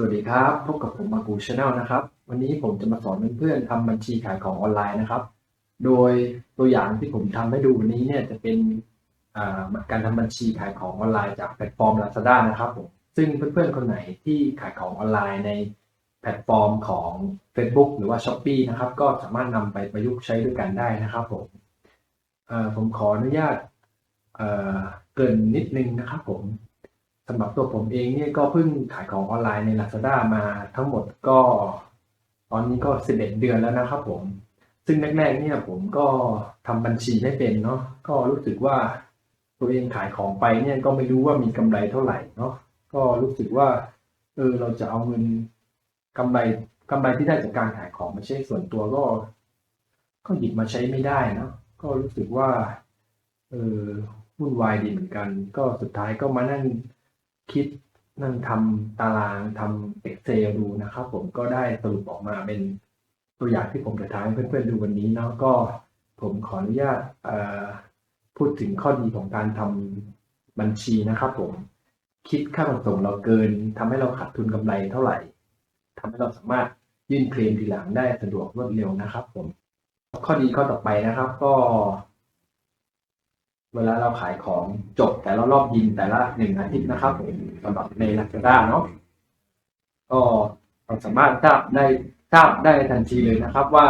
สวัสดีครับ พบกับผมมากูชาแนลนะครับ วันนี้ผมจะมาสอนเพื่อนๆทำบัญชีขายของออนไลน์นะครับ โดยตัวอย่างที่ผมทำให้ดูวันนี้เนี่ยจะเป็นการทำบัญชีขายของออนไลน์จากแพลตฟอร์ม Lazada นะครับผมซึ่งเพื่อนๆคนไหนที่ขายของออนไลน์ในแพลตฟอร์มของ Facebook หรือว่า s h อ p e e นะครับ ก็สามารถนำไปประยุกต์ใช้ด้วยกันได้นะครับผมผมขออนุญาตเกินนิดนึงนะครับผม สำหรับตัวผมเองเนี่ยก็เพิ่งขายของออนไลน์ใน Lazada มาทั้งหมดก็ ตอนนี้ก็ 11 เดือนแล้วนะครับผม ซึ่งแรกๆเนี่ยผมก็ทำบัญชีไม่เป็นเนาะก็รู้สึกว่าตัวเองขายของไปเนี่ยก็ไม่รู้ว่ามีกำไรเท่าไหร่เนาะก็รู้สึกว่าเออเราจะเอาเงินกำไรกำไรที่ได้จากการขายของมาใช้ส่วนตัวก็ ก็หยิบมาใช้ไม่ได้เนาะก็รู้สึกว่าเออวุ่นวายดีเหมือนกัน ก็สุดท้ายก็มานั่ง คิดนั่งทำตารางทำ Excel ดูนะครับ ผมก็ได้สรุปออกมาเป็นตัวอย่างที่ผมจะทำให้เพื่อนๆดูวันนี้เนาะก็ผมขออนุญาตพูดถึงข้อดีของการทำบัญชีนะครับ ผมคิดค่าขนส่งเราเกินทำให้เราขาดทุนกำไรเท่าไหร่ทำให้เราสามารถยื่นเคลมทีหลังได้สะดวกรวดเร็วนะครับ ผม ข้อดีข้อต่อไปนะครับ ก็ เวลาเราขายของจบแต่ละรอบยิงแต่ละหนึ่งอาทิตย์นะครับผมสำหรับใน Lazada เนาะก็เราสามารถทราบได้ทราบได้ทันทีเลยนะครับว่า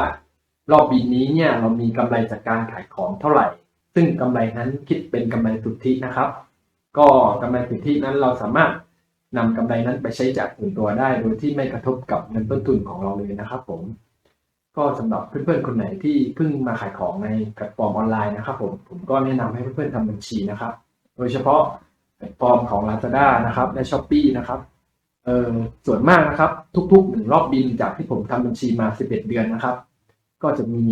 รอบบินนี้เนี่ยเรามีกำไรจากการขายของเท่าไหร่ ซึ่งกำไรนั้นคิดเป็นกำไรสุทธินะครับ ก็กำไรสุทธินั้นเราสามารถนำกำไรนั้นไปใช้จากส่วนตัวได้ โดยที่ไม่กระทบกับเงินต้นทุนของเราเลยนะครับผม ก็สำหรับเพื่อนๆคนไหนที่เพิ่งมาขายของในแพลตฟอร์มออนไลน์นะครับผมผมก็แนะนำให้เพื่อนๆทำบัญชีนะครับ โดยเฉพาะแพลตฟอร์มของ Lazada นะครับและ s h อ p e e นะครับเออส่วนมากนะครับ ทุกๆหนึ่งรอบบินจากที่ผมทำบัญชีมา 11 เดือนนะครับ ก็จะมี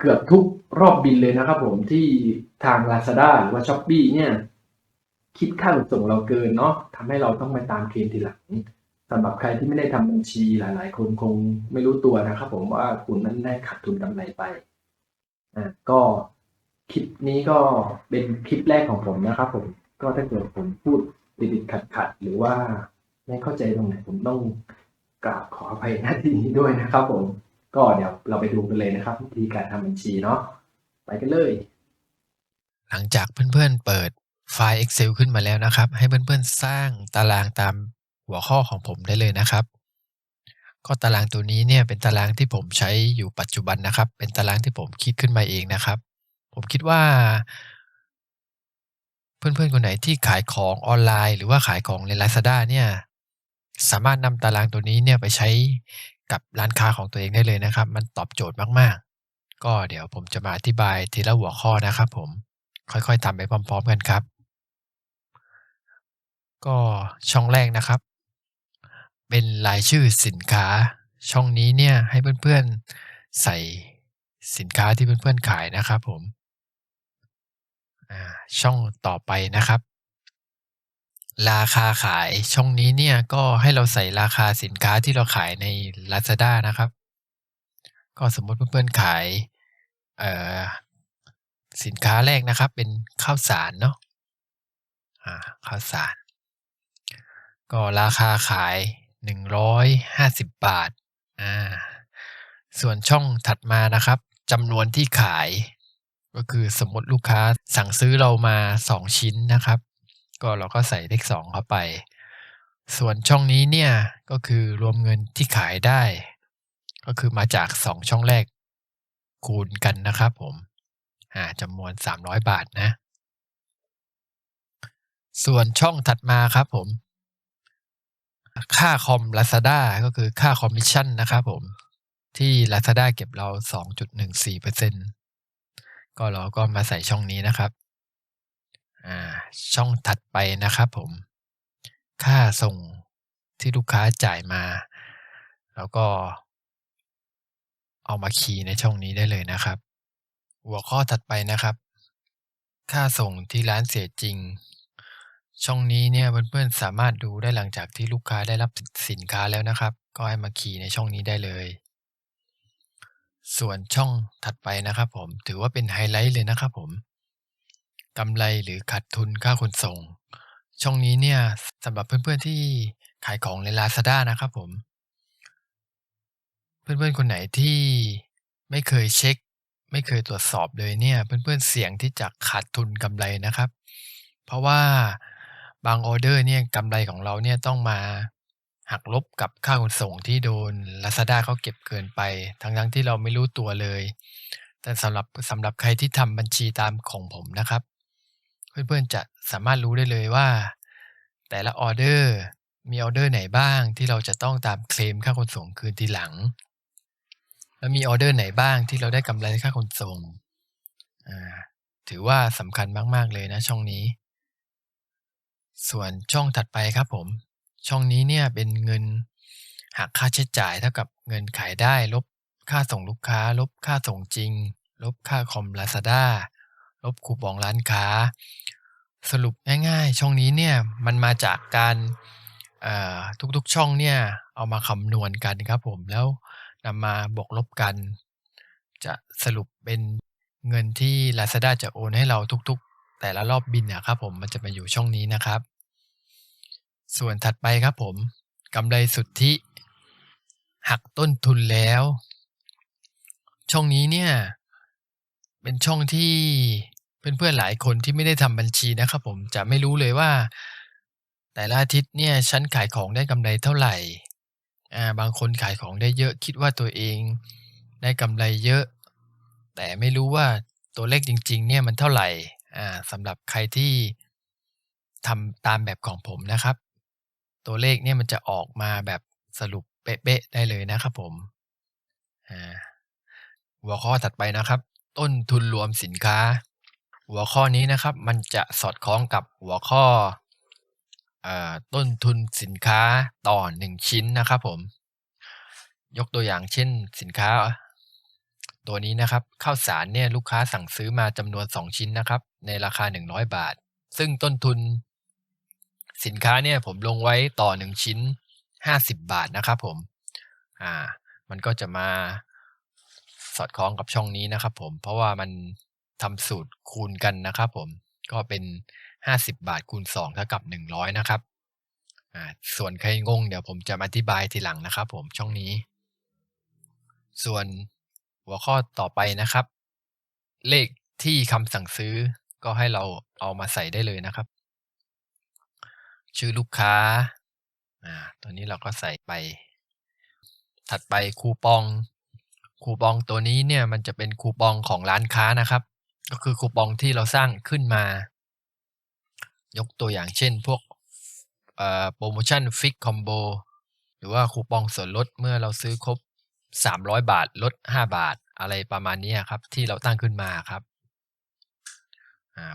เกือบทุกรอบบินเลยนะครับ ผมที่ทาง Lazada หรือว่า s h อ p e e เนี่ยคิดค่าขนส่งเราเกินเนาะทำให้เราต้องมาตามเคลมทีหลัง สำหรับใครที่ไม่ได้ทำบัญชีหลาย ๆ คนคงไม่รู้ตัวนะครับ ผมว่าคุณนั้นได้ขาดทุนกำไรไปอ่าก็คลิปนี้ก็เป็นคลิปแรกของผมนะครับ ผมก็ถ้าเกิดผมพูดติดๆขัดๆหรือว่าไม่เข้าใจตรงไหนผมต้องกราบขออภัยหน้าที่นี้ด้วยนะครับ ผม ก็เดี๋ยวเราไปดูกันเลยนะครับ วิธีการทำบัญชีเนาะไปกันเลย หลังจากเพื่อนๆเปิดไฟล์ Excel ขึ้นมาแล้วนะครับ ให้เพื่อนๆสร้างตารางตาม หัวข้อของผมได้เลยนะครับ ก็ตารางตัวนี้เนี่ยเป็นตารางที่ผมใช้อยู่ปัจจุบันนะครับ เป็นตารางที่ผมคิดขึ้นมาเองนะครับ ผมคิดว่า เพื่อนๆคนไหนที่ขายของออนไลน์ หรือว่าขายของใน Lazada เนี่ยสามารถนำตารางตัวนี้เนี่ยไปใช้กับร้านค้าของตัวเองได้เลยนะครับ มันตอบโจทย์มากๆ ก็เดี๋ยวผมจะมาอธิบายทีละหัวข้อนะครับ ผมค่อยๆทำไปพร้อม ๆ กันครับ ก็ช่องแรกนะครับ เป็นรายชื่อสินค้า ช่องนี้เนี่ยให้เพื่อนๆใส่สินค้าที่เพื่อนๆขายนะครับผมช่องต่อไปนะครับ ราคาขายช่องนี้เนี่ยก็ให้เราใส่ราคาสินค้าที่เราขายใน Lazada นะครับ ก็สมมติเพื่อนๆขายสินค้าแรกนะครับ เป็นข้าวสารเนาะอ่าข้าวสาร ก็ราคาขาย หนึ่งร้อยห้าสิบบาทอ่าส่วนช่องถัดมานะครับจำนวนที่ขาย ก็คือสมมติลูกค้าสั่งซื้อเรามาสองชิ้นนะครับ ก็เราก็ใส่เลขสองเข้าไป ส่วนช่องนี้เนี่ยก็คือรวมเงินที่ขายได้ ก็คือมาจากสองช่องแรกคูณกันนะครับผมอ่าจำนวนสามร้อยบาทนะ ส่วนช่องถัดมาครับผม ค่าคอม Lazada ก็คือค่าคอมมิชชั่นนะครับผม ที่ Lazada เก็บเรา 2.14%ก็เราก็มาใส่ช่องนี้นะครับ อ่า ช่องถัดไปนะครับผม ค่าส่งที่ลูกค้าจ่ายมา แล้วก็ เอามาคีย์ในช่องนี้ได้เลยนะครับ หัวข้อถัดไปนะครับ ค่าส่งที่ร้านเสียจริง ช่องนี้เนี่ยเพื่อนๆสามารถดูได้หลังจากที่ลูกค้าได้รับสินค้าแล้วนะครับ ก็ให้มาคีย์ในช่องนี้ได้เลย ส่วนช่องถัดไปนะครับผมถือว่าเป็นไฮไลท์เลยนะครับผมกำไรหรือขาดทุนค่าขนส่ง ช่องนี้เนี่ยสำหรับเพื่อนๆที่ขายของใน Lazada นะครับผม เพื่อนๆคนไหนที่ไม่เคยเช็กไม่เคยตรวจสอบเลยเนี่ย เพื่อนๆเสี่ยงที่จะขาดทุนกำไรนะครับ เพราะว่า บางออเดอร์เนี่ยกำไรของเราเนี่ยต้องมาหักลบกับค่าขนส่งที่โดน Lazada เขาเก็บเกินไป ทั้งๆที่เราไม่รู้ตัวเลย แต่สำหรับสำหรับใครที่ทำบัญชีตามของผมนะครับ เพื่อนๆจะสามารถรู้ได้เลยว่า แต่ละออเดอร์มีออเดอร์ไหนบ้างที่เราจะต้องตามเคลมค่าขนส่งคืนทีหลัง แล้วมีออเดอร์ไหนบ้างที่เราได้กำไรค่าขนส่งถือว่าสำคัญมากๆเลยนะช่องนี้ ส่วนช่องถัดไปครับผม ช่องนี้เนี่ยเป็นเงินหักค่าใช้จ่ายเท่ากับเงินขายได้ลบค่าส่งลูกค้า ลบค่าส่งจริง ลบค่าคอม Lazada ลบคูปองร้านค้า สรุปง่ายๆ ช่องนี้เนี่ยมันมาจากการทุกๆช่องเนี่ยเอามาคำนวณกันครับผมแล้วนำมาบวกลบกัน จะสรุปเป็นเงินที่ Lazada จะโอนให้เราทุกๆ แต่ละรอบบินนะครับผมมันจะมาอยู่ช่องนี้นะครับ ส่วนถัดไปครับผมกำไรสุทธิ หักต้นทุนแล้ว ช่องนี้เนี่ย เป็นช่องที่เพื่อนๆหลายคนที่ไม่ได้ทำบัญชีนะครับ ผมจะไม่รู้เลยว่า แต่ละอาทิตย์เนี่ยฉันขายของได้กำไรเท่าไหร่อ่าบางคนขายของได้เยอะคิดว่าตัวเองได้กำไรเยอะ แต่ไม่รู้ว่าตัวเลขจริง ๆ เนี่ยมันเท่าไหร่ อ่าสำหรับใครที่ทำตามแบบของผมนะครับ ตัวเลขเนี่ยมันจะออกมาแบบสรุปเป๊ะๆได้เลยนะครับผมอ่าหัวข้อถัดไปนะครับ ต้นทุนรวมสินค้า หัวข้อนี้นะครับมันจะสอดคล้องกับหัวข้ออต้นทุนสินค้าต่อหนึ่งชิ้นนะครับผม ยกตัวอย่างเช่นสินค้า ตัวนี้นะครับข้าวสารเนี่ยลูกค้าสั่งซื้อมาจำนวน 2 ชิ้นนะครับ ในราคา 100 บาท ซึ่งต้นทุน สินค้าเนี่ยผมลงไว้ต่อ 1 ชิ้น 50 บาทนะครับผมอ่ามันก็จะมาสอดคล้องกับช่องนี้นะครับผมเพราะว่ามันทำสูตรคูณกันนะครับผมก็เป็น 50 บาทคูณ2เท่ากับ 100 นะครับอ่าส่วนใครงงเดี๋ยวผมจะอธิบายทีหลังนะครับผมช่องนี้ ส่วน หัวข้อต่อไปนะครับ เลขที่คำสั่งซื้อก็ให้เราเอามาใส่ได้เลยนะครับ ชื่อลูกค้าอ่าตัวนี้เราก็ใส่ไป ถัดไปคูปอง คูปองตัวนี้เนี่ยมันจะเป็นคูปองของร้านค้านะครับ ก็คือคูปองที่เราสร้างขึ้นมา ยกตัวอย่างเช่นพวกโปรโมชั่นฟิกคอมโบหรือว่าคูปองส่วนลดเมื่อเราซื้อครบ 300 บาทลด 5 บาท อะไรประมาณนี้ครับ ที่เราตั้งขึ้นมาครับ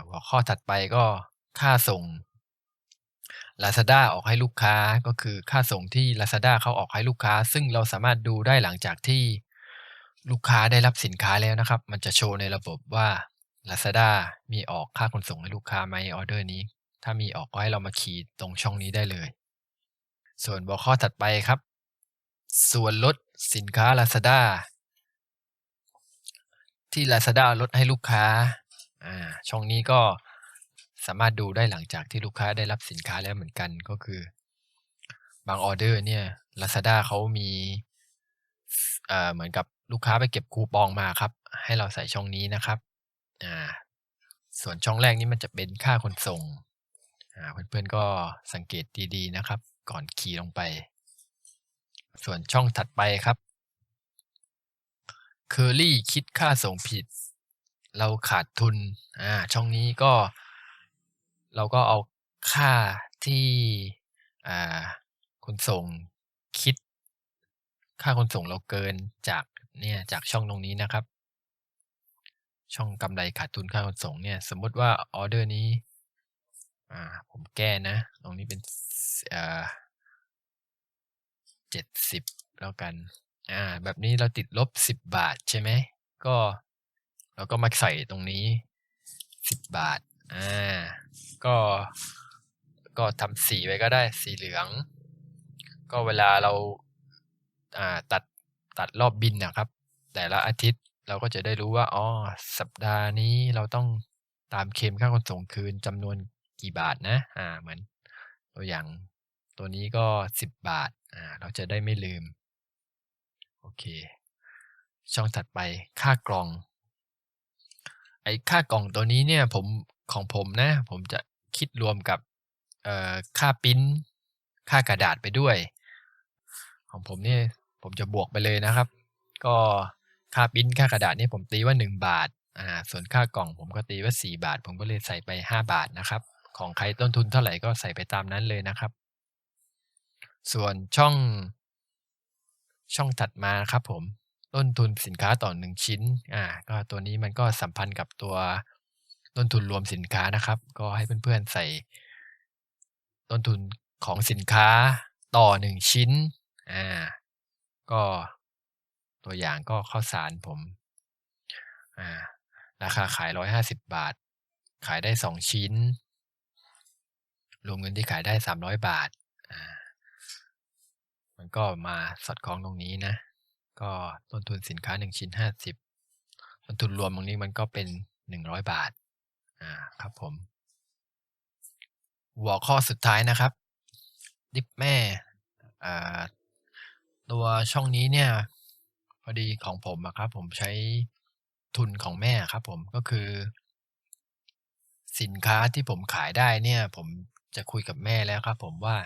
หัวข้อถัดไปก็ค่าส่ง Lazada ออกให้ลูกค้าก็คือค่าส่งที่ Lazada เขาออกให้ลูกค้า ซึ่งเราสามารถดูได้หลังจากที่ลูกค้าได้รับสินค้าแล้วนะครับ มันจะโชว์ในระบบว่า Lazada มีออกค่าขนส่งให้ลูกค้าไหมออเดอร์นี้ ถ้ามีออกก็ให้เรามาคีย์ตรงช่องนี้ได้เลย ส่วนหัวข้อถัดไปครับ ส่วนลด สินค้า Lazada ที่ Lazada ลดให้ลูกค้าอ่าช่องนี้ก็สามารถดูได้หลังจากที่ลูกค้าได้รับสินค้าแล้วเหมือนกันก็คือ บางออเดอร์เนี่ย Lazada เขามีเอ่อเหมือนกับลูกค้าไปเก็บคูปองมาครับ ให้เราใส่ช่องนี้นะครับอ่าส่วนช่องแรกนี้มันจะเป็นค่าขนส่งเพื่อนๆก็สังเกตดีๆนะครับ ก่อนคีย์ลงไป ส่วนช่องถัดไปครับเคอรี่คิดค่าส่งผิด เราขาดทุนอ่าช่องนี้ก็ เราก็เอาค่าที่อ่าขนส่งคิด ค่าขนส่งเราเกินจากเนี่ยจากช่องตรงนี้นะครับ ช่องกำไรขาดทุนค่าขนส่งเนี่ย สมมติว่าออเดอร์นี้ อ่า ผมแก้นะ ตรงนี้เป็นอ่า เจ็ดสิบแล้วกัน อ่า แบบนี้เราติดลบสิบบาทใช่ไหม ก็เราก็มาใส่ตรงนี้สิบบาท อ่า ก็ก็ทำสีไว้ก็ได้สีเหลือง ก็เวลาเราอ่าตัดตัดรอบบินนะครับ แต่ละอาทิตย์เราก็จะได้รู้ว่าอ๋อสัปดาห์นี้เราต้องตามเคลมค่าขนส่งคืนจำนวนกี่บาทนะ อ่า เหมือนตัวอย่าง ตัวนี้ก็ 10 บาทอ่าเราจะได้ไม่ลืม โอเค ช่องถัดไปค่ากล่อง ไอ้ค่ากล่องตัวนี้เนี่ยผมของผมนะ ผมจะคิดรวมกับเอ่อค่าพรินค่ากระดาษไปด้วย ของผมเนี่ยผมจะบวกไปเลยนะครับ ก็ค่าพรินค่ากระดาษนี่ผมตีว่า 1 บาทอ่าส่วนค่ากล่องผมก็ตีว่า 4 บาท ผมก็เลยใส่ไป 5 บาทนะครับ ของใครต้นทุนเท่าไหร่ก็ใส่ไปตามนั้นเลยนะครับ ส่วนช่อง ช่องถัดมาครับผม ต้นทุนสินค้าต่อ1ชิ้น อ่า ก็ตัวนี้มันก็สัมพันธ์กับตัวต้นทุนรวมสินค้านะครับ ก็ให้เพื่อนๆใส่ ต้นทุนของสินค้าต่อ1ชิ้น อ่า ก็ตัวอย่างก็ข้าวสารผม อ่า ราคาขาย150บบาท ขายได้2ชิ้น รวมเงินที่ขายได้300บาทอ่าท มันก็มาสอดคล้องตรงนี้นะ ก็ต้นทุนสินค้า1ชิ้น50ต้นทุนรวมตรงนี้มันก็เป็น 100 บาทอ่าครับผม หัวข้อสุดท้ายนะครับ ดิปแม่อ่าตัวช่องนี้เนี่ยพอดีของผมอะครับ ผมใช้ทุนของแม่ครับ ผมก็คือ สินค้าที่ผมขายได้เนี่ย ผมจะคุยกับแม่แล้วครับ ผมว่า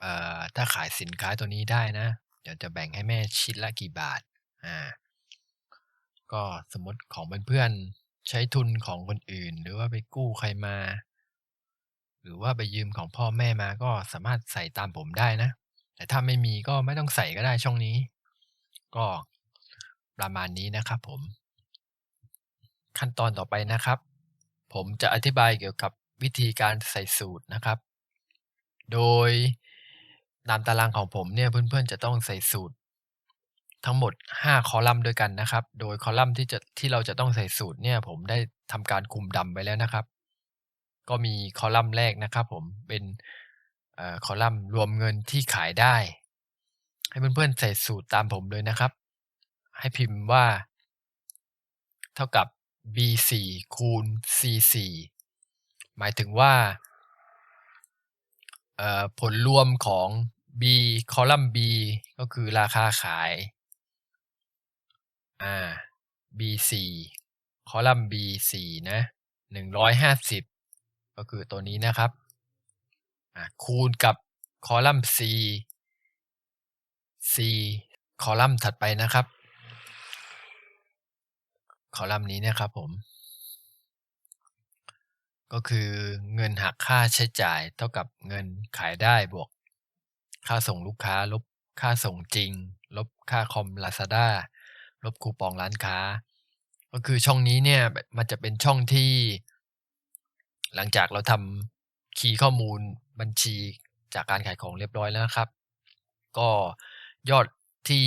เอ่อถ้าขายสินค้าตัวนี้ได้นะ เดี๋ยวจะแบ่งให้แม่ชิ้นละกี่บาท อ่า ก็สมมติของเพื่อนๆใช้ทุนของคนอื่น หรือว่าไปกู้ใครมา หรือว่าไปยืมของพ่อแม่มาก็สามารถใส่ตามผมได้นะ แต่ถ้าไม่มีก็ไม่ต้องใส่ก็ได้ช่องนี้ ก็ประมาณนี้นะครับผม ขั้นตอนต่อไปนะครับ ผมจะอธิบายเกี่ยวกับวิธีการใส่สูตรนะครับ โดย ตามตารางของผมเนี่ยเพื่อนๆจะต้องใส่สูตร ทั้งหมด 5 คอลัมน์ด้วยกันนะครับ โดยคอลัมน์ที่จะที่เราจะต้องใส่สูตรเนี่ยผมได้ทำการคุมดำไปแล้วนะครับ ก็มีคอลัมน์แรกนะครับผมเป็นอคอลัมน์รวมเงินที่ขายได้ ให้เพื่อนๆใส่สูตรตามผมเลยนะครับ ให้พิมพ์ว่า เท่ากับ B4 คูณ C4 หมายถึงว่าผลรวมของ B คอลัมน์ B ก็คือราคาขายอ่า B4 คอลัมน์ B4 นะ150ก็คือตัวนี้นะครับอ่าคูณกับคอลัมน์ C C คอลัมน์ถัดไปนะครับ คอลัมน์นี้นะครับผม ก็คือเงินหักค่าใช้จ่ายเท่ากับเงินขายได้บวก ค่าส่งลูกค้า ลบค่าส่งจริง ลบค่าคอม Lazada ลบคูปองร้านค้า ก็คือช่องนี้เนี่ยมันจะเป็นช่องที่ หลังจากเราทำคีย์ข้อมูลบัญชีจากการขายของเรียบร้อยแล้วนะครับ ก็ยอดที่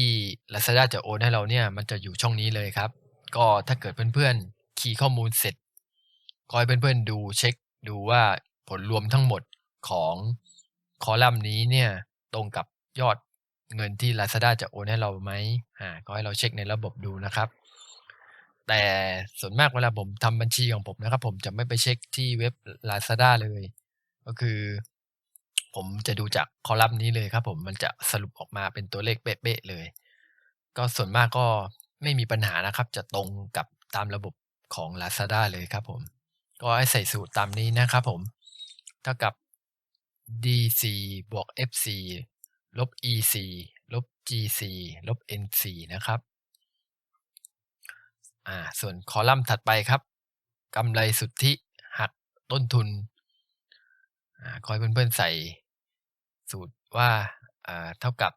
Lazada จะโอนให้เราเนี่ยมันจะอยู่ช่องนี้เลยครับ ก็ถ้าเกิดเพื่อนๆคีย์ข้อมูลเสร็จก็ให้เพื่อนๆดูเช็กดูว่าผลรวมทั้งหมดของคอลัมน์นี้เนี่ย ตรงกับยอดเงินที่ Lazada จะโอนให้เราไหมอ่าก็ให้เราเช็กในระบบดูนะครับ แต่ส่วนมากเวลาผมทำบัญชีของผมนะครับ ผมจะไม่ไปเช็กที่เว็บ Lazada เลย ก็คือ ผมจะดูจากคอลัมน์นี้เลยครับ ผมมันจะสรุปออกมาเป็นตัวเลขเป๊ะๆเลย ก็ส่วนมากก็ไม่มีปัญหานะครับ จะตรงกับตามระบบของ Lazada เลยครับผม ก็ให้ใส่สูตรตามนี้นะครับผม เท่ากับ D4 บวก F4 ลบ E4 ลบ G4 ลบ N4 นะครับอ่าส่วนคอลัมน์ถัดไปครับกำไรสุทธิหักต้นทุนอ่าขอให้เพื่อนๆใส่สูตรว่าอ่าเท่ากับ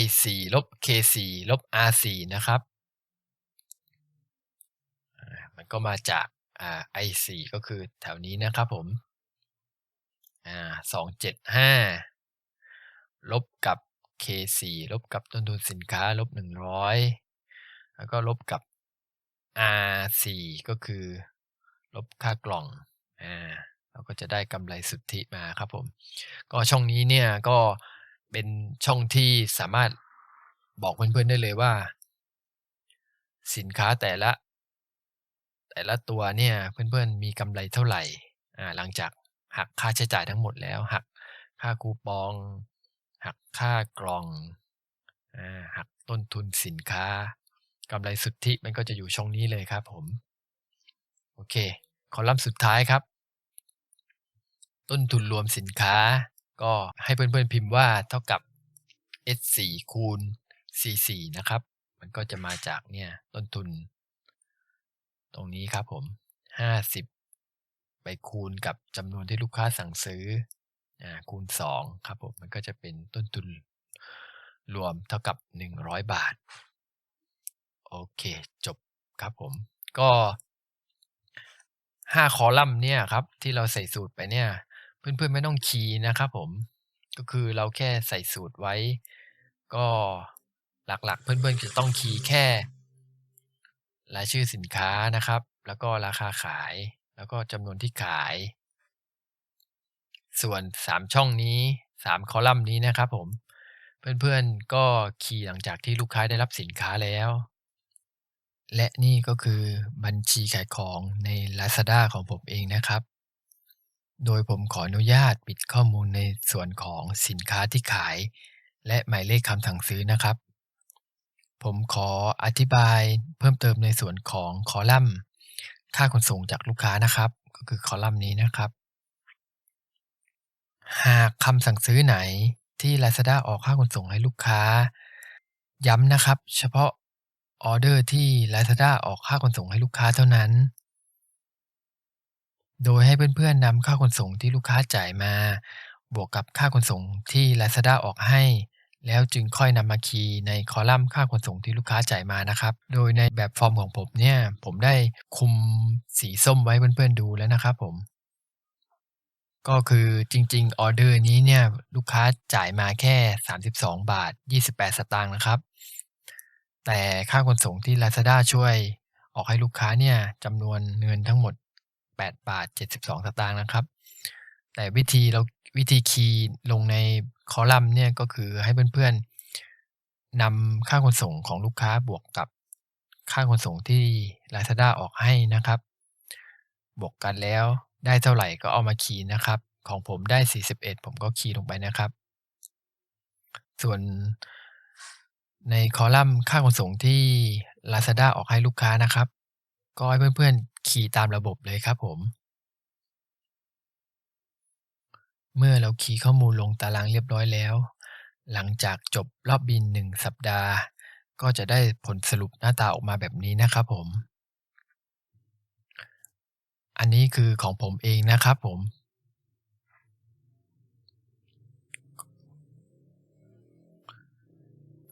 I4 ลบ K4 ลบ R4 นะครับมันก็มาจากอ่า I4 ก็คือแถวนี้นะครับผม อ่า275ลบกับ K4 ลบกับต้นทุนสินค้าลบ100แล้วก็ลบกับ R4 ก็คือ ลบค่ากล่องอ่าเราก็จะได้กำไรสุทธิมาครับผม ก็ช่องนี้เนี่ยก็เป็นช่องที่สามารถบอกเพื่อนๆได้เลยว่า สินค้าแต่ละ แต่ละตัวเนี่ยเพื่อนๆมีกำไรเท่าไหร่อ่าหลังจาก หักค่าใช้จ่ายทั้งหมดแล้ว หักค่าคูปอง หักค่ากล่องอหักต้นทุนสินค้ากำไรสุทธิมันก็จะอยู่ช่องนี้เลยครับผมโอเค คอลัมน์สุดท้ายครับ ต้นทุนรวมสินค้า ก็ให้เพื่อนๆพิมพ์ว่าเท่ากับ S4 คูณ C4 นะครับ มันก็จะมาจากเนี่ยต้นทุน ตรงนี้ครับผม 50 ไปคูณกับจำนวนที่ลูกค้าสั่งซื้ออคูณ 2 ครับผมมันก็จะเป็นต้นทุนรวมเท่ากับ 100 บาท โอเค จบครับผม ก็ 5 คอลัมน์เนี่ยครับ ที่เราใส่สูตรไปเนี่ย เพื่อนๆไม่ต้องคีย์นะครับผม ก็คือเราแค่ใส่สูตรไว้ ก็หลักๆ เพื่อนๆจะต้องคีย์แค่รายชื่อสินค้านะครับ แล้วก็ราคาขาย แล้วก็จำนวนที่ขาย ส่วน 3 ช่องนี้3คอลัมน์นี้นะครับผม เพื่อนๆก็คีย์หลังจากที่ลูกค้าได้รับสินค้าแล้ว และนี่ก็คือบัญชีขายของใน Lazada ของผมเองนะครับ โดยผมขออนุญาตปิดข้อมูลในส่วนของสินค้าที่ขาย และหมายเลขคำสั่งซื้อนะครับ ผมขออธิบายเพิ่มเติมในส่วนของคอลัมน์ ค่าขนส่งจากลูกค้านะครับ ก็คือคอลัมน์นี้นะครับ หากคำสั่งซื้อไหนที่ Lazada ออกค่าขนส่งให้ลูกค้า ย้ำนะครับ เฉพาะออเดอร์ที่ Lazada ออกค่าขนส่งให้ลูกค้าเท่านั้น โดยให้เพื่อนๆนำค่าขนส่งที่ลูกค้าจ่ายมา บวกกับค่าขนส่งที่ Lazada ออกให้ แล้วจึงค่อยนำมาคีย์ในคอลัมน์ค่าขนส่งที่ลูกค้าจ่ายมานะครับ โดยในแบบฟอร์มของผมเนี่ยผมได้คุมสีส้มไว้เพื่อนๆดูแล้วนะครับผม ก็คือจริงๆออเดอร์นี้เนี่ยลูกค้าจ่ายมาแค่ 32 บาท 28 สตางค์นะครับ แต่ค่าขนส่งที่ Lazada ช่วยออกให้ลูกค้าเนี่ยจำนวนเงินทั้งหมด 8 บาท 72 สตางค์นะครับ แต่วิธีเราวิธีคีย์ลงในคอลัมน์เนี่ยก็คือให้เพื่อนๆนำค่าขนส่งของลูกค้าบวกกับค่าขนส่งที่ Lazada ออกให้นะครับ บวกกันแล้วได้เท่าไหร่ก็เอามาคีย์นะครับ ของผมได้ 41 ผมก็คีย์ลงไปนะครับ ส่วนในคอลัมน์ค่าขนส่งที่ Lazada ออกให้ลูกค้านะครับ ก็ให้เพื่อนๆ คีย์ตามระบบเลยครับผม เมื่อเราคีย์ข้อมูลลงตารางเรียบร้อยแล้ว หลังจากจบรอบบิน 1 สัปดาห์ ก็จะได้ผลสรุปหน้าตาออกมาแบบนี้นะครับผม อันนี้คือของผมเองนะครับผม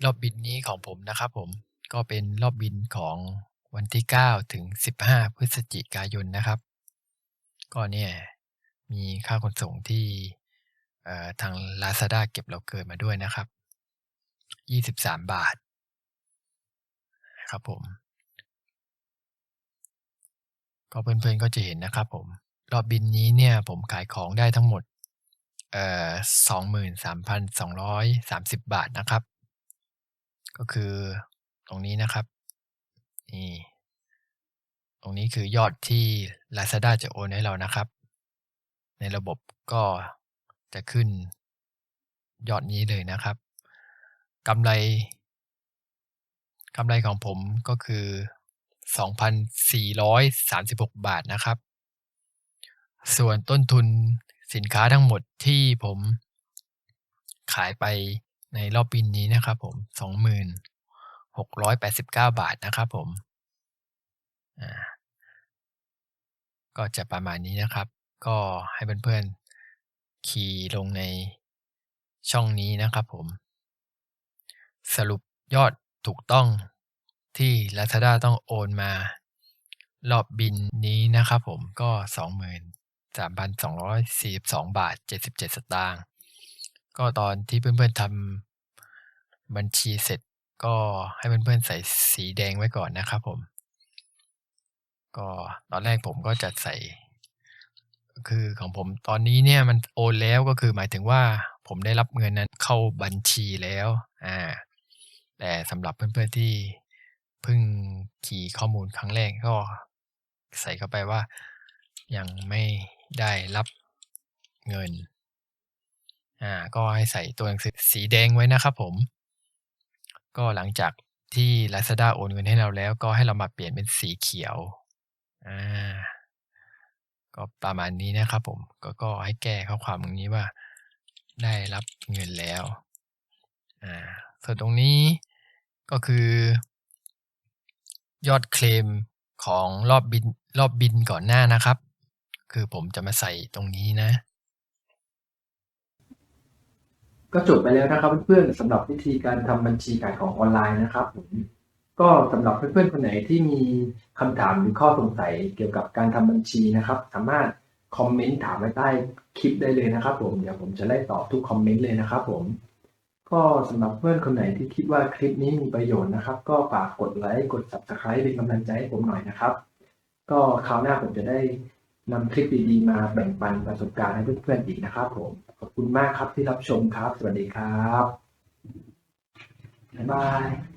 รอบบินนี้ของผมนะครับผม ก็เป็นรอบบินของวันที่ 9 ถึง 15 พฤศจิกายนนะครับ ก็เนี่ย มีค่าขนส่งที่ทาง Lazada เก็บเราเกินมาด้วยนะครับ 23 บาท ครับผม ก็เพื่อนๆก็จะเห็นนะครับผม รอบบินนี้เนี่ยผมขายของได้ทั้งหมดเอ่อ23,230 บาทนะครับ ก็คือตรงนี้นะครับ นี่ ตรงนี้คือยอดที่ Lazada จะโอนให้เรานะครับ ในระบบก็จะขึ้นยอดนี้เลยนะครับกำไรกำไรของผมก็คือ 2,436 บาทนะครับ ส่วนต้นทุนสินค้าทั้งหมดที่ผมขายไปในรอบบินนี้นะครับผม 2689 บาทนะครับผม ก็จะประมาณนี้นะครับ ก็ให้เพื่อนๆคีย์ลงในช่องนี้นะครับผม สรุปยอดถูกต้องที่ Lazada ต้องโอนมารอบบินนี้นะครับผมก็ 23,242 บาท 77 สตางค์ก็ตอนที่เพื่อนๆทำบัญชีเสร็จก็ให้เพื่อนๆใส่สีแดงไว้ก่อนนะครับผม ก็ตอนแรกผมก็จะใส่ คือของผมตอนนี้เนี่ยมันโอนแล้วก็คือหมายถึงว่าผมได้รับเงินนั้นเข้าบัญชีแล้วอ่าแต่สำหรับเพื่อนๆที่เพิ่งคีย์ข้อมูลครั้งแรกก็ใส่เข้าไปว่า ยังไม่ได้รับเงินอ่าก็ให้ใส่ตัวหนังสือสีแดงไว้นะครับผม ก็หลังจากที่ Lazada โอนเงินให้เราแล้ว ก็ให้เรามาเปลี่ยนเป็นสีเขียวอ่า ก็ประมาณนี้นะครับผมก็ก็ให้แก้ข้อความตรงนี้ว่า ได้รับเงินแล้วอ่าส่วนตรงนี้ก็คือ ยอดเคลมของรอบบินรอบบินก่อนหน้านะครับ คือผมจะมาใส่ตรงนี้นะ ก็จบไปแล้วนะครับเพื่อนๆสำหรับวิธีการทำบัญชีขายของออนไลน์นะครับผม ก็สำหรับเพื่อนๆคนไหนที่มีคำถามหรือข้อสงสัยเกี่ยวกับการทำบัญชีนะครับ สามารถคอมเมนต์ถามไว้ใต้คลิปได้เลยนะครับ ผมเดี๋ยวผมจะไล่ตอบทุกคอมเมนต์เลยนะครับ ผม ก็สำหรับเพื่อนคนไหนที่คิดว่าคลิปนี้มีประโยชน์นะครับ ก็ฝากกดไลค์กด subscribe เป็นกำลังใจให้ผมหน่อยนะครับ ก็คราวหน้าผมจะได้นำคลิปดีๆมาแบ่งปันประสบการณ์ให้เพื่อนๆอีกนะครับ ผมขอบคุณมากครับที่รับชมครับ สวัสดีครับบ๊ายบาย